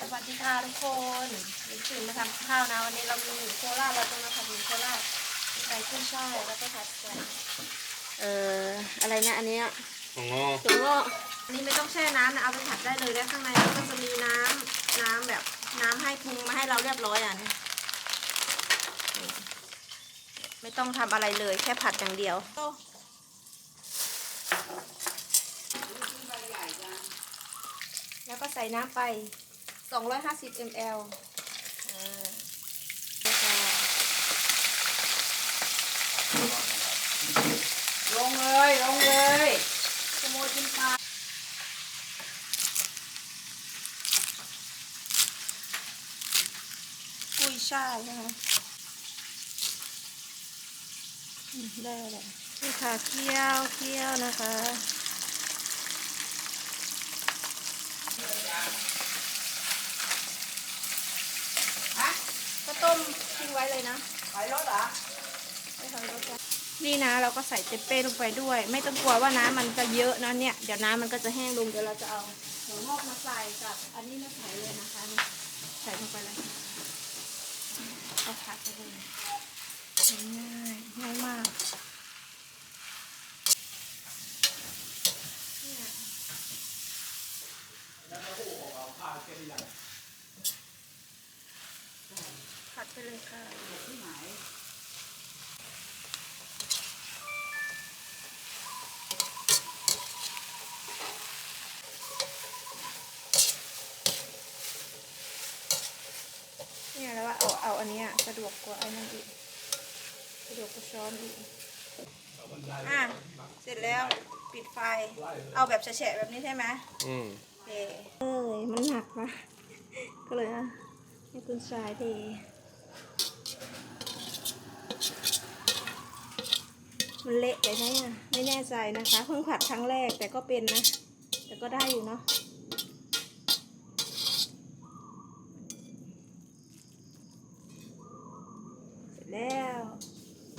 สวัสดีค่ะทุกคนตื่นมาทำข้าวนะวันนี้เรามีหมูโคราชเราจะมาผัดหมูโคราชใส่ขึ้นช่ายแล้วก็ผัดใส่เอ่ออะไรนะอันเนี้ยโอ้โหถั่วงอกอันนี้ไม่ต้องแช่น้ำนะเอาไปผัดได้เลยแล้วข้างในมันก็จะมีน้ำน้ำแบบน้ำให้ปรุงมาให้เราเรียบร้อยอะนี่นี่ไม่ต้องทำอะไรเลยแค่ผัดอย่างเดียวแล้วก็ใส่น้ำไป 250 ml อ่าแล้วก็ลงเลย ลงเลยขโมยกินปลากุ้ยช่ายใช่ไหมอืมได้เลยนี่ค่ะเคี่ยวเคี่ยวนะคะ ฮะ ก็ต้ มทิ้งไว้เลยนะถอยรถเหรอไม่ทำรสชาตินี่นะเราก็ใส่เจเป้ลงไปด้วย ไม่ต้องกลัวว่าน้ำมันจะเยอะนะเนี่ยเดี๋ยวน้ำมันก็จะแห้งลงเดี๋ยวเราจะเอาหัวงอกมาใส่กับอันนี้มาใส่เลยนะคะนี่ใส่ลงไปเลยก็ผัดไปเลยง่ายง่ายมากเนี่ยผัด ไปเลยค่ะที่ไหนเนี่ยแล้วว่าเอาเอาอันเนี้ยสะดวกกว่าไอ้นั่นอีกสะดวกกว่าช้อนอีกอะเสร็จแล้วปิดไฟ เอาแบบแฉะๆแบบนี้ใช่ไหมอืมโอเคเอ้ยมันหนักนะก็เลยอะให้คุณชายเท มันเละไปไหมอะไม่แน่ใจนะคะ เพิ่งผัดครั้งแรกแต่ก็เป็นนะ แต่ก็ได้อยู่เนาะ